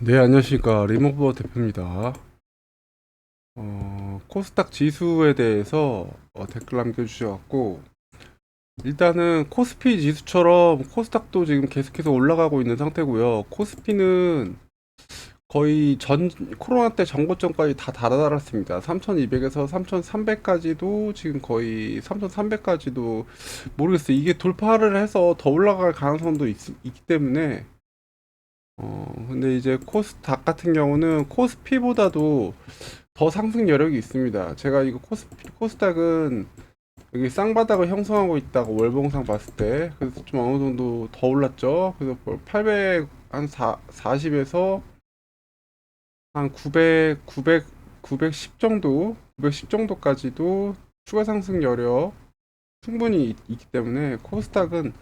네, 안녕하십니까. 리모버 대표입니다. 어, 코스닥 지수에 대해서 어, 댓글 남겨주셔갖고, 일단은 코스피 지수처럼 코스닥도 지금 계속해서 올라가고 있는 상태고요. 코스피는 거의 전, 코로나 때 전고점까지 다 달아달았습니다. 3200에서 3300까지도 지금 거의 3300까지도 모르겠어요. 이게 돌파를 해서 더 올라갈 가능성도 있, 있기 때문에 어, 근데 이제 코스닥 같은 경우는 코스피보다도 더 상승 여력이 있습니다. 제가 이거 코스피, 코스닥은 여기 쌍바닥을 형성하고 있다고 월봉상 봤을 때, 그래서 좀 어느 정도 더 올랐죠. 그래서 800, 한 4, 40에서 한 900, 900, 910 정도, 910 정도까지도 추가 상승 여력 충분히 있, 있기 때문에 코스닥은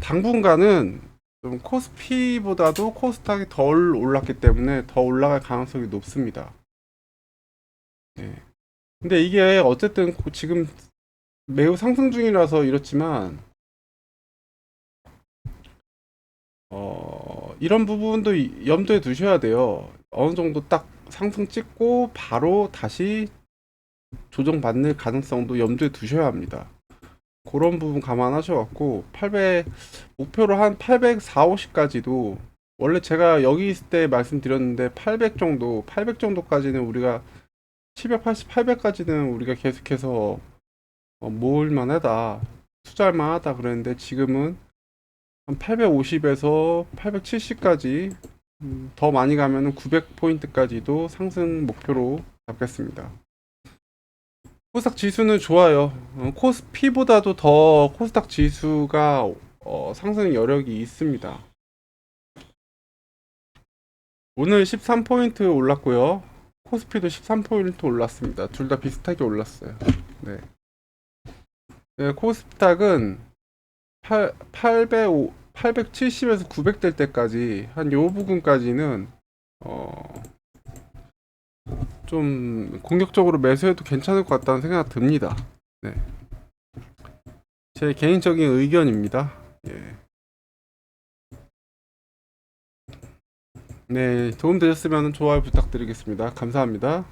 당분간은 좀 코스피보다도 코스닥이 덜 올랐기 때문에 더 올라갈 가능성이 높습니다. 네. 근데 이게 어쨌든 고- 지금 매우 상승 중이라서 이렇지만 어, 이런 부분도 이- 염두에 두셔야 돼요. 어느 정도 딱 상승 찍고 바로 다시 조정받는 가능성도 염두에 두셔야 합니다. 그런 부분 감안하셔갖고 800 목표로 한 804, 50까지도 원래 제가 여기 있을 때 말씀드렸는데 800 정도, 800 정도까지는 우리가 780, 800까지는 우리가 계속해서 어, 모을 만 하다, 투자할 만하다 그랬는데 지금은 한 850에서 870까지 더 많이 가면은 900포인트까지도 상승 목표로 잡겠습니다. 코스닥 지수는 좋아요. 어, 코스피보다도 더 코스닥 지수가 어, 상승 여력이 있습니다. 오늘 13포인트 올랐고요. 코스피도 13포인트 올랐습니다. 둘 다 비슷하게 올랐어요. 네. 네, 코스닥은 8, 800, 870에서 900 될 때까지 한 요 부분까지는 어, 좀 공격적으로 매수해도 괜찮을 것 같다는 생각 듭니다. 네. 제 개인적인 의견입니다. 예. 네, 도움 되셨으면 좋아요 부탁드리겠습니다. 감사합니다.